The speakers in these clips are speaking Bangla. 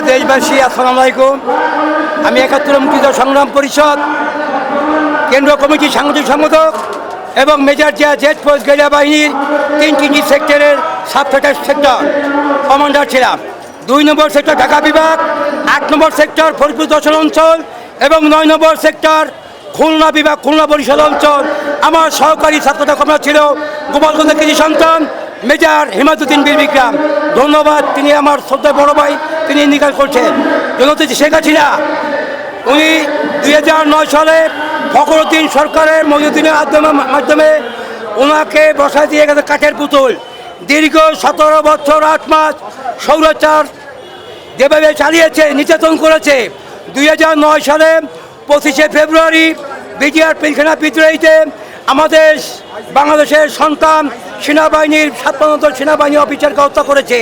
প্রিয় দেশবাসী, আসসালামু আলাইকুম। আমি একাত্তর মুক্তিযোদ্ধা সংগ্রাম পরিষদ কেন্দ্র কমিটির সাংগঠনিক সম্পাদক এবং major Zia Z force guerrilla বাহিনীর তিন তিনটি সেক্টরের সাব সেক্টর কমান্ডার ছিলাম। দুই নম্বর সেক্টর ঢাকা বিভাগ, আট নম্বর সেক্টর ফরিদপুর দর্শন অঞ্চল এবং নয় নম্বর সেক্টর খুলনা বিভাগ, খুলনা পরিষদ অঞ্চল। আমার সহকারী ছাত্রটা কমান্ডার ছিল গোপালগঞ্জের কৃষি সন্তান, মেজর হেমাদুদ্দিন বীর বিক্রাম। ধন্যবাদ, তিনি আমার শ্রদ্ধা বড় ভাই। তিনি নিকাল করছেন। জনতি শেখ হাসিনা, উনি দুই হাজার নয় সালে ফখরুদ্দিন সরকারের মহিউদ্দিনের মাধ্যমে মাধ্যমে ওনাকে বসায় দিয়ে গেছে কাঠের পুতুল। দীর্ঘ সতেরো বছর আট মাস সৌরাচার যেভাবে চালিয়েছে, নির্যাতন করেছে। দুই হাজার নয় সালে পঁচিশে ফেব্রুয়ারি বিজিআর পিলখানা বিদ্রোহীতে আমাদের বাংলাদেশের সন্তান সেনাবাহিনীর সাতপান্ত সেনাবাহিনী অফিসারকে হত্যা করেছে।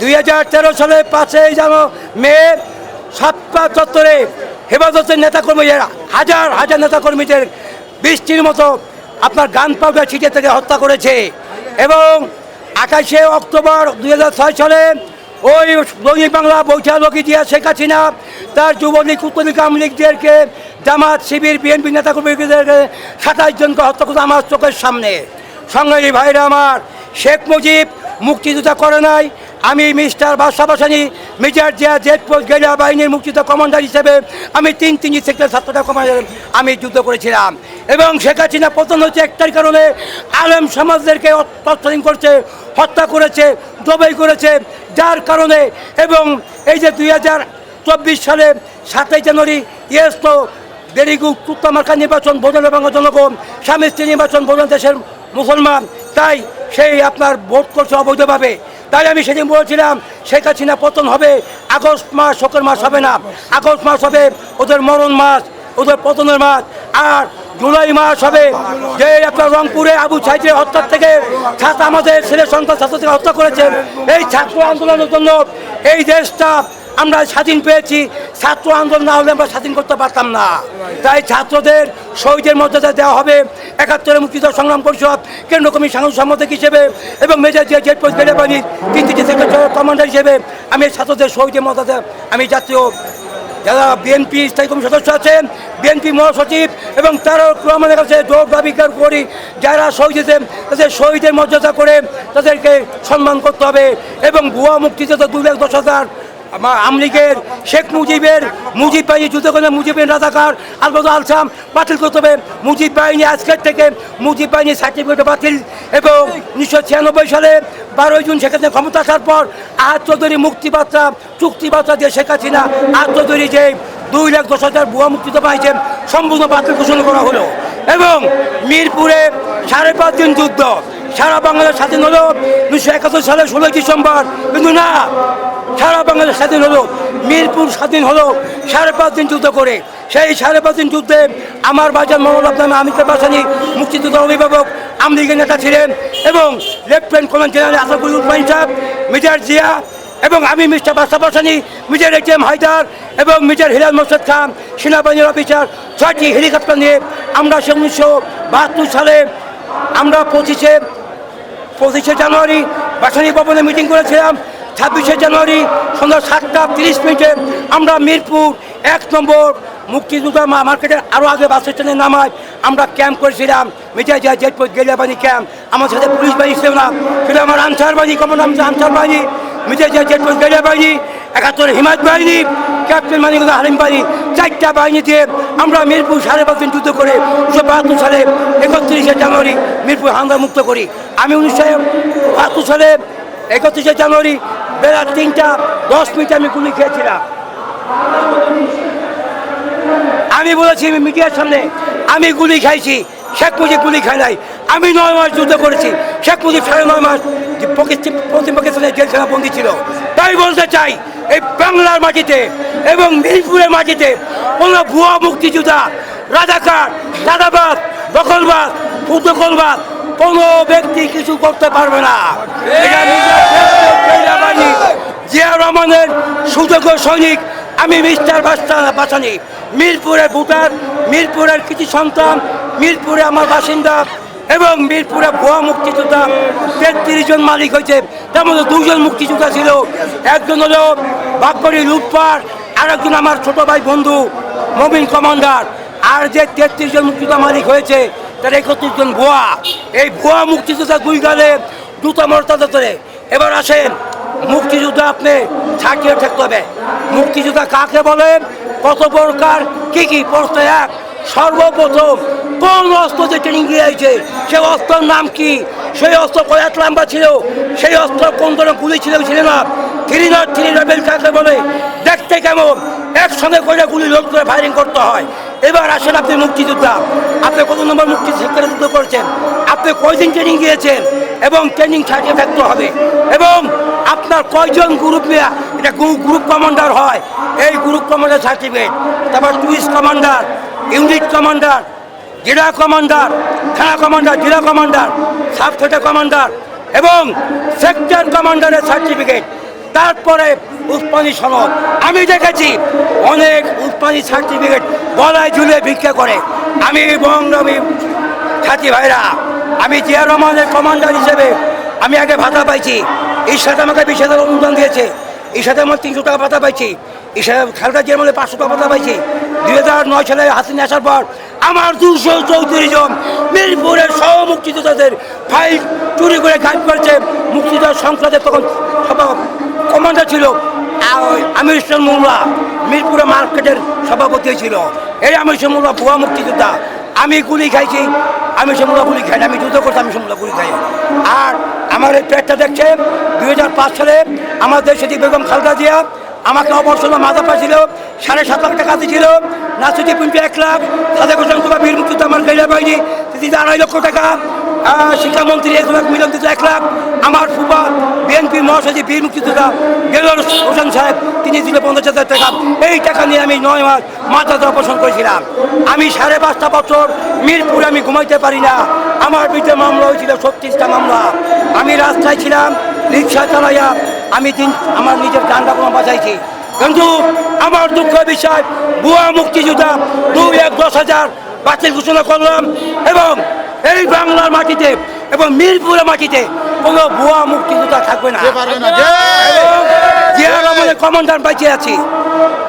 দুই হাজার তেরো সালে পাঁচই জানো মে সাতটা চত্বরে হেফাজতের নেতাকর্মীদের হাজার হাজার নেতাকর্মীদের বৃষ্টির মতো আপনার গান পাউডার ছিটে থেকে হত্যা করেছে। এবং আঠাশে অক্টোবর দুই হাজার ছয় সালে ওই দৈনিক বাংলা বৈঠালকি দিয়া শেখ হাসিনা তার যুবলীগ উত্তরলীগ আওয়ামী লীগদেরকে জামাত, শিবির, বিএনপি নেতাকর্মীদেরকে সাতাশ জনকে হত্যা করতে আমার চোখের সামনে। সংগ্রামী ভাইরা আমার, শেখ মুজিব মুক্তিযোদ্ধা করে নাই। আমি mister Badsha Bhasani major Zia Z post guerrilla বাহিনীর মুক্তিযোদ্ধা কমান্ডার হিসেবে আমি তিন তিনটি সেক্টর সাতটা কমান্ডার আমি যুদ্ধ করেছিলাম। এবং শেখ হাসিনা পতন হচ্ছে একটার কারণে আলেম সমাজদেরকে তৎসলীন করছে, হত্যা করেছে, জবাই করেছে, যার কারণে এবং এই যে দুই হাজার চব্বিশ সালে সাতই জানুয়ারি ইয়েস তো ভেরি গুড কুত্তামার্কা নির্বাচন বোঝানো বাংলা জনগণ, স্বামী স্ত্রী নির্বাচন বোঝানো দেশের মুসলমান তাই সেই আপনার ভোট করছে অবৈধভাবে। তাই আমি সেদিন বলেছিলাম, শেখ হাসিনা পতন হবে, আগস্ট মাস শোকের মাস হবে না। আগস্ট মাস হবে ওদের মরণ মাস, ওদের পতনের মাস। আর জুলাই মাস হবে যে আপনার রংপুরে আবু সাইজের হত্যার থেকে ছাত্র আমাদের ছেলে সন্তান ছাত্রকে হত্যা করেছেন। এই ছাত্র আন্দোলনের জন্য এই দেশটা আমরা স্বাধীন পেয়েছি। ছাত্র আন্দোলন না হলে আমরা স্বাধীন করতে পারতাম না। তাই ছাত্রদের শহীদের মর্যাদা দেওয়া হবে। একাত্তরের মুক্তিযোদ্ধা সংগ্রাম পরিষদ, কেন্দ্র কমিটি সাংসদ সম্মতক হিসেবে এবং মেজর জিয়া জেট পোস্ট বাহিনীর তিনটি কমান্ডার হিসেবে আমি ছাত্রদের শহীদের মর্যাদা, আমি জাতীয় যারা বিএনপি স্থায়ী কমিটির সদস্য আছেন, বিএনপি মহাসচিব এবং তারা রহমানের কাছে জোর দাবি করি যারা শহীদ তাদের শহীদের মর্যাদা করে তাদেরকে সম্মান করতে হবে এবং ভুয়া মুক্তিযোদ্ধা দুই লাখ দশ হাজার আমলিগের শেখ মুজিবের, মুজিব বাহিনী যুদ্ধ করে মুজিবের রাজাকার আলবদ আলসাম বাতিল করতে হবে। মুজিব বাহিনী আজকের থেকে মুজিব বাহিনী সার্টিফিকেট বাতিল এবং উনিশশো ছিয়ানব্বই সালে বারোই জুন সেখানে ক্ষমতা আসার পর আহাত চৌধুরী মুক্তিবার্তা, চুক্তিবার্তা দিয়ে শেখ হাসিনা আহাত চৌধুরী যে দুই লাখ দশ হাজার ভুয়া মুক্তিতে পাইছেন সম্পূর্ণ বাতিল ঘোষণা করা হলো। এবং মিরপুরে সাড়ে পাঁচ দিন যুদ্ধ। সারা বাংলাদেশ স্বাধীন হলো। উনিশশো একাত্তর সালে ষোলোই ডিসেম্বর। কিন্তু না সারা বাংলাদেশ স্বাধীন হলো, মিরপুর স্বাধীন হলো, সাড়ে পাঁচ দিন যুদ্ধ করে। সেই সাড়ে পাঁচ দিন যুদ্ধে আমার বাজার মোহাম্মদ আপনার আমিতাব বাসানি মুক্তিযুদ্ধের অভিভাবক আমলিগের নেতা ছিলেন এবং lieutenant colonel general Asadul Usmain সাহেব, মেজর জিয়া এবং আমি মিস্টার বাসা Bhasani major H M Haider এবং মেজর হিলাল মোর্শেদ খান, সেনাবাহিনীর অফিসার। ছয়টি হেলিকপ্টার নিয়ে আমরা সে উনিশশো বাহাত্তর সালে আমরা পঁচিশে পঁচিশে জানুয়ারি বাসানি ভবনে মিটিং করেছিলাম। ছাব্বিশে জানুয়ারি সন্ধ্যা সাতটা তিরিশ মিনিটে আমরা মিরপুর এক নম্বর মুক্তিযোদ্ধা মার্কেটের আরও আগে বাস স্ট্যান্ডে নামায়। আমরা ক্যাম্প করেছিলাম। মিঠাই যায় জেটপুর গেলিয়া বাহিনী ক্যাম্প। আমার সাথে পুলিশ বাহিনী ছিল না। ছিল আমার আনসার বাহিনী, কমান্ডার আনসার বাহিনী। মিঠাই যায় জেটপুর গেলিয়া বাহিনী একাত্তর হিমায়ত বাহিনী, ক্যাপ্টেন মানিক হারিম বাহিনী, চারটা বাহিনী দিয়ে আমরা মিরপুর সাড়ে পাঁচ দিন যুদ্ধ করে উনিশশো বাহাত্তর সালে একত্রিশে জানুয়ারি মিরপুর হামলা মুক্ত করি। আমি উনিশশো বাহাত্তর সালে একত্রিশে জানুয়ারি বেলা তিনটা, দশ মিনিট আমি গুলি খেয়েছিলাম। আমি বলেছি, আমি মিডিয়ার সামনে, আমি গুলি খাইছি, শেখ মুজিব গুলি খাই নাই। আমি নয় মাস যুদ্ধ করেছি, শেখ মুজিব সাড়ে নয় মাস পশ্চিম পাকিস্তানের জেলখানা বন্দি ছিল। তাই বলতে চাই, এই বাংলার মাটিতে এবং মিরপুরের মাটিতে কোনো ভুয়া মুক্তিযোদ্ধা, রাজাকার, দাদাবাদ, দখলবাদ ফুটকলবাদ কোনো ব্যক্তি কিছু করতে পারবে না। জিয়া রহমানের সুযোগ্য সৈনিক, আমি মিস্টার বাসানি। মিরপুরের ভোটার মিরপুরের কৃষি সন্তান, মিরপুরে আমার বাসিন্দা এবং মিরপুরে ভুয়া মুক্তিযোদ্ধা। তেত্রিশ জন মালিক হয়েছে, তার মধ্যে দুজন মুক্তিযোদ্ধা ছিল। একজন হলো বাগবাড়ি লুটপাট আর একজন আমার ছোট ভাই বন্ধু, মবিন কমান্ডার। আর যে তেত্রিশ জন মুক্তিযোদ্ধা মালিক হয়েছে, তার একত্রিশ জন ভুয়া। এই ভুয়া মুক্তিযোদ্ধা দুই গালে দুটো মর্যাদা ধরে। এবার আসেন, মুক্তিযুদ্ধ আপনি ছাকিয়ে থাকতে হবে। মুক্তিযুদ্ধ কাকে বলেন? কত প্রকার, কি কি প্রশ্ন? এক, সর্বপ্রথম কোন অস্ত্র যে ট্রেনিং দিয়েছে সেই অস্ত্রের নাম কি? সেই অস্ত্র কয়াত লম্বা ছিল? সেই অস্ত্র কোন ধরনের গুলি ছিল ছিল না। থ্রি থ্রি লেভেল কাকে বলে, দেখতে কেমন? একসঙ্গে করে গুলি লোড করে ফায়ারিং করতে হয়। এবার আসেন আপনি মুক্তিযোদ্ধা। আপনি কত নম্বর মুক্তি সেক্টরে যুদ্ধ করছেন? আপনি কয়দিন ট্রেনিং দিয়েছেন এবং ট্রেনিং সার্টিফিকেট থাকতে হবে। এবং আপনার কয়জন গ্রুপ এটা গ্রুপ কমান্ডার হয়, এই গ্রুপ কমান্ডার সার্টিফিকেট তারপর টুরিস্ট কমান্ডার ইউনিট কমান্ডার জেলা কমান্ডার থানা কমান্ডার জেলা কমান্ডার সাব কমান্ডার এবং সেক্টর কমান্ডারের সার্টিফিকেট তারপরে উৎপানি সনদ। আমি দেখেছি অনেক উৎপানি সার্টিফিকেট গলায় ঝুলে ভিক্ষা করে। আমি বঙ্গবী সাথী ভাইরা, আমি জিয়া রহমানের কমান্ডার হিসেবে আমি আগে ভাতা পাইছি। এই সাথে আমাকে বিশ হাজার অনুদান দিয়েছে। এই সাথে আমার তিনশো টাকা ভাতা পাইছি। এই সাথে খালদা জিয়ার মধ্যে পাঁচশো টাকা ভাতা পাইছি। দুই হাজার নয় সালে হাসিনা আসার পর আমার দুশো চৌত্রিশ জন মিরপুরের সহ মুক্তিযোদ্ধাদের ফাইল চুরি করে গাইড করেছে মুক্তিযোদ্ধা সংসদের তখন সভা- কমান্ডার ছিল। আমির ইসলাম মোল্লা মিরপুরে মার্কেটের সভাপতি ছিল। এই আমির ইসলাম মোল্লা ভুয়া মুক্তিযোদ্ধা। আমি গুলি খাইছি। আমি সমুদ্র গুলি খাই আমি যুদ্ধ করছি আমি সমুদ্র গুলি খাই আর আমার এই পেটটা দেখছে, দুই হাজার পাঁচ সালে আমার দেশে যে বেগম খালদা জিয়া আমাকে অবসর মাথা পাইছিল, সাড়ে সাত লাখ টাকা দিয়েছিল নাচুতি পিন্টু এক লাখ সাদা হোসেন বীর মুক্তিতে আমার পাইনি দিদি আড়াই লক্ষ টাকা। শিক্ষামন্ত্রী এক লাখ মিলন দিত এক লাখ আমার ফুপা বিএনপি মহাসচিব বীর মুক্তিযোদ্ধা গেলোর হোসেন সাহেব, তিনি দিল পঞ্চাশ হাজার টাকা। এই টাকা নিয়ে আমি নয় মাস মাথা অপারেশন করেছিলাম। আমি সাড়ে পাঁচটা বছর মিরপুরে আমি ঘুমাইতে পারি না। আমার বিরুদ্ধে মামলা হয়েছিল ছত্রিশটা মামলা। আমি রাস্তায় ছিলাম, রিক্সা চালাইয়া আমি দিন আমার নিজের গানটা কোনো বাঁচাইছি। কিন্তু আমার দুঃখ বিষয়, ভুয়া মুক্তিযোদ্ধা দুই এক দশ হাজার বাতিল ঘোষণা করলাম এবং এই বাংলার মাটিতে এবং মিরপুরের মাটিতে কোনো ভুয়া মুক্তিযোদ্ধা থাকবে না। জিয়া! রহমানের কমান্ডার বাইচে আছি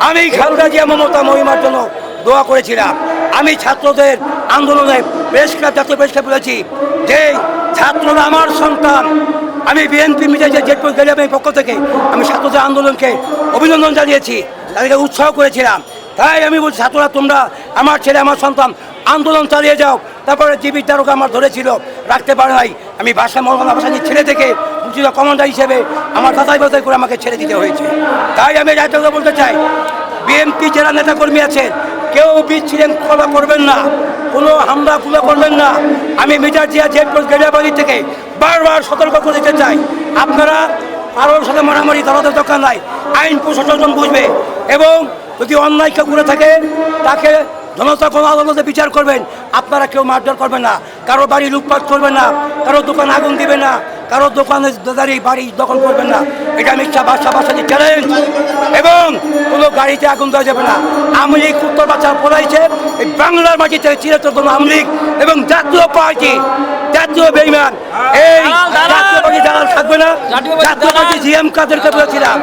আমি খালদা জিয়া মমতা মহিমার জন্য দোয়া করেছিলাম। আমি ছাত্রদের আন্দোলনে প্রেস ক্লাব জাতীয় প্রেস ক্লাব বলেছি যে ছাত্ররা আমার সন্তান। আমি বিএনপি মিডিয়া জেটপুর গেলামের পক্ষ থেকে আমি ছাত্রদের আন্দোলনকে অভিনন্দন জানিয়েছি তাদেরকে উৎসাহ করেছিলাম। তাই আমি বলছি ছাত্ররা তোমরা আমার ছেলে আমার সন্তান আন্দোলন চালিয়ে যাও। তারপরে জীবিত তারকা আমার ধরেছিল, রাখতে পারে নাই। আমি মৌলানা বাসা নিয়ে ছেড়ে থেকে মুক্তিযোদ্ধা কমান্ডার হিসেবে আমার দাদাই বাদাই করে আমাকে ছেড়ে দিতে হয়েছে। তাই আমি কথা বলতে চাই বিএনপি যারা নেতাকর্মী আছেন, কেউ বিশৃঙ্খলা করবেন না, কোনো হামলা খুলে করবেন না। আমি মিটার জিয়া জেটপোস্ট গেরিয়াবাড়ি থেকে বারবার সতর্ক করে দিতে চাই। আপনারা কারোর সাথে মারামারি ধরাদের দরকার নাই। আইন প্রশাসন বুঝবে এবং যদি অন্যায় কেউ করে থাকে, তাকে জনতা কোনো আদালতে বিচার করবেন। আপনারা কেউ মারধর করবেন না। কারও বাড়ি লুটপাট করবেন না। কারও দোকান আগুন দিবেন না। কারও দোকানে দাঁড়িয়ে বাড়ি দখল করবেন না। এটা মিথ্যা বাসা বাসাতে চ্যালেঞ্জ এবং কোনো গাড়িতে আগুন দেওয়া যাবে না। আমলিগ উত্তর বাচ্চা পড়াইছে এই বাংলার মাটিতে চিরতর আমলিগ এবং জাতীয় পার্টি জাতীয় বেইমান এই জাতীয় পার্টি দালাল থাকবে না। জাতীয় পার্টি জিএম কাদেরকে বলেছিলাম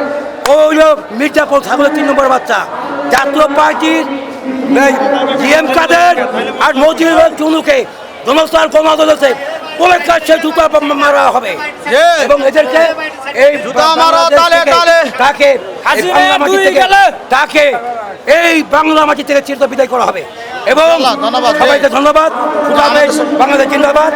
ওই মির্জাপুর ছাগলের তিন নম্বর বাচ্চা। জাতীয় পার্টির জিএম কাদের আর মজির চুনুকে জনস্থান কোন আদালতে কোলের কাছে জুতা মারা হবে এবং এদেরকে এই জুতা মারা তালে তালে। তাকে বাংলা থেকে। তাকে এই বাংলা মাটি থেকে চিরত বিদায় করা হবে এবং। সবাইকে ধন্যবাদ বাংলাদেশ জিন্দাবাদ